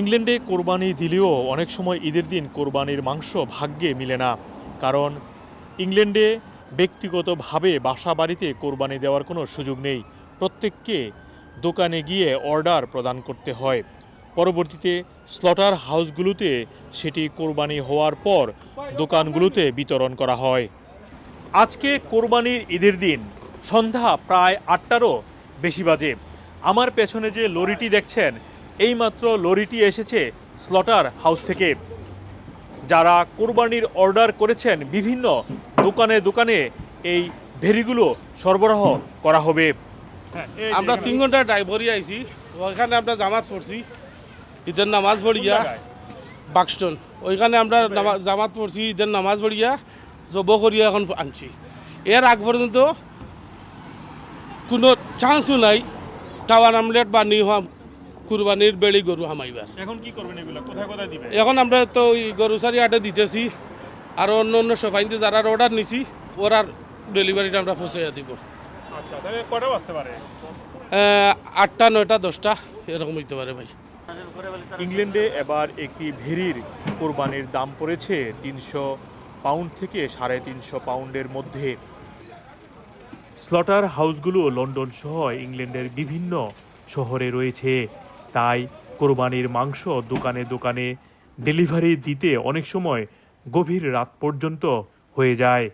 ইংল্যান্ডে কোরবানি দিলেও অনেক সময় ঈদের দিন কোরবানির মাংস ভাগ্যে মিলে না। কারণ ইংল্যান্ডে ব্যক্তিগতভাবে বাসা বাড়িতে কোরবানি দেওয়ার কোনো সুযোগ নেই। প্রত্যেককে দোকানে গিয়ে অর্ডার প্রদান করতে হয়। পরবর্তীতে স্লটার হাউসগুলোতে সেটি কোরবানি হওয়ার পর দোকানগুলোতে বিতরণ করা হয়। আজকে কোরবানির ঈদের দিন, সন্ধ্যা প্রায় আটটারও বেশি বাজে। আমার পেছনে যে লরিটি দেখছেন এইমাত্র লরিটি এসেছে স্লটার হাউস থেকে। যারা কোরবানির অর্ডার করেছেন বিভিন্ন দোকানে দোকানে এই ভেরিগুলো সরবরাহ করা হবে। আমরা তিন ঘণ্টা ড্রাইভারই আইছি ওইখানে আমরা জামাত পড়ছি। ঈদের নামাজ পড়িয়া বাক্সটন ওইখানে আমরা নামা- জামাত পড়ছি ঈদের নামাজ পড়িয়া জব করিয়া এখন আনছি। এর আগ পর্যন্ত কোনো চান্সও নাই টাওয়ার আমলেট বা নিহা কুরবানির বেড়ি গরু হামাইবার। এখন কি করবেন এগুলো? কোথায় কোথায় দিবেন? এখন আমরা তো ওই গরু সারি আটে দিতেছি আর অন্য অন্য সবাইতে যারা অর্ডার নিছি ওরা ডেলিভারিটা আমরা পৌঁছে দিব। আচ্ছা তাহলে কটা বাজতে পারে? আটটা নয়টা দশটা এরকম হইতে পারে ভাই। ইংল্যান্ডে এবার একটি ভেরির কোরবানির দাম পড়েছে তিনশো পাউন্ড থেকে সাড়ে তিনশো পাউন্ডের মধ্যে। স্লটার হাউসগুলো লন্ডন সহ ইংল্যান্ডের বিভিন্ন শহরে রয়েছে। তাই কোরবানির মাংস দোকানে দোকানে ডেলিভারি দিতে অনেক সময় গভীর রাত পর্যন্ত হয়ে যায়।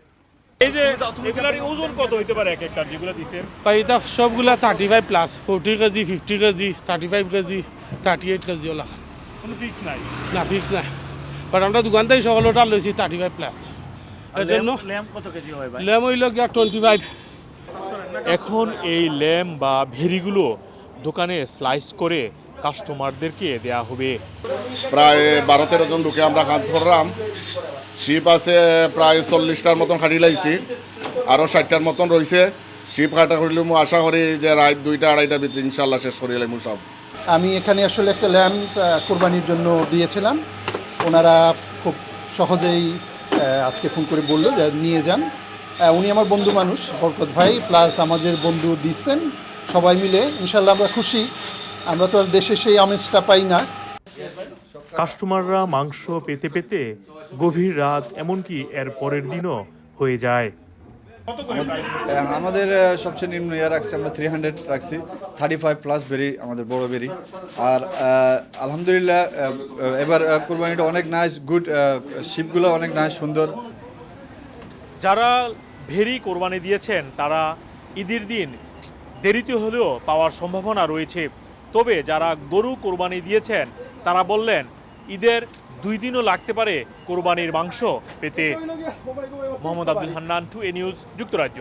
এই যে এগুলার ওজন কত হইতে পারে এক একটা যেগুলো দিচ্ছেন ভাই এটা সবগুলা thirty five plus forty KG fifty KG thirty five KG thirty eight KG OLA. কোনো ফিক্স নাই? না ফিক্স নাই। বাট আমরা দোকান থেকে সকলটা লইছি থার্টি ফাইভ প্লাস এর জন্য ল্যাম্প কত কেজি হয় ভাই? লেম হইল গিয়া টোয়েন্টি ফাইভ এখন এই ল্যাম বা ভেরিগুলো দোকানে স্লাইস করে কাস্টমারদেরকে দেয়া হবে। প্রায় বারো তেরো জন লোকে আমরা কাজ করলাম। শিপ আছে প্রায় চল্লিশটার মতন খাটি লাইছি আরও ষাটটার মতন রয়েছে শিপ কাটা করলে মু আশা করি যে রাত দুইটা আড়াইটার ভিতরে ইনশাল্লাহ শেষ করি লাইমু সব। আমি এখানে আসলে একটা ল্যাম্প কোরবানির জন্য দিয়েছিলাম। ওনারা খুব সহজেই আজকে ফোন করে বলল যে নিয়ে যান। উনি আমার বন্ধু মানুষ বরকত ভাই প্লাস আমাদের বন্ধু দিচ্ছেন। সবাই মিলে ইনশাল্লাহ আমরা খুশি। আমরা তো আর দেশে সেই আমেজটা পাই না। কাস্টমাররা মাংস পেতে পেতে গভীর রাত এমনকি এর পরের দিনও হয়ে যায়। আমাদের সবচেয়ে নিম্ন ইয়ে রাখছি আমরা থ্রি হান্ড্রেড রাখছি। থার্টি ফাইভ প্লাস বেরি আমাদের বড় বেরি আর আলহামদুলিল্লাহ এবার কোরবানিটা অনেক নাইস গুড শিপগুলো অনেক নাইস সুন্দর। যারা ভেরি কোরবানি দিয়েছেন তারা ঈদের দিন দেরিতে হলেও পাওয়ার সম্ভাবনা রয়েছে। তবে যারা গরু কোরবানি দিয়েছেন, তারা বললেন, ঈদের দুই দিনও লাগতে পারে কোরবানির মাংস পেতে। Mohammad Abdul Hannan, to A news, যুক্তরাজ্য।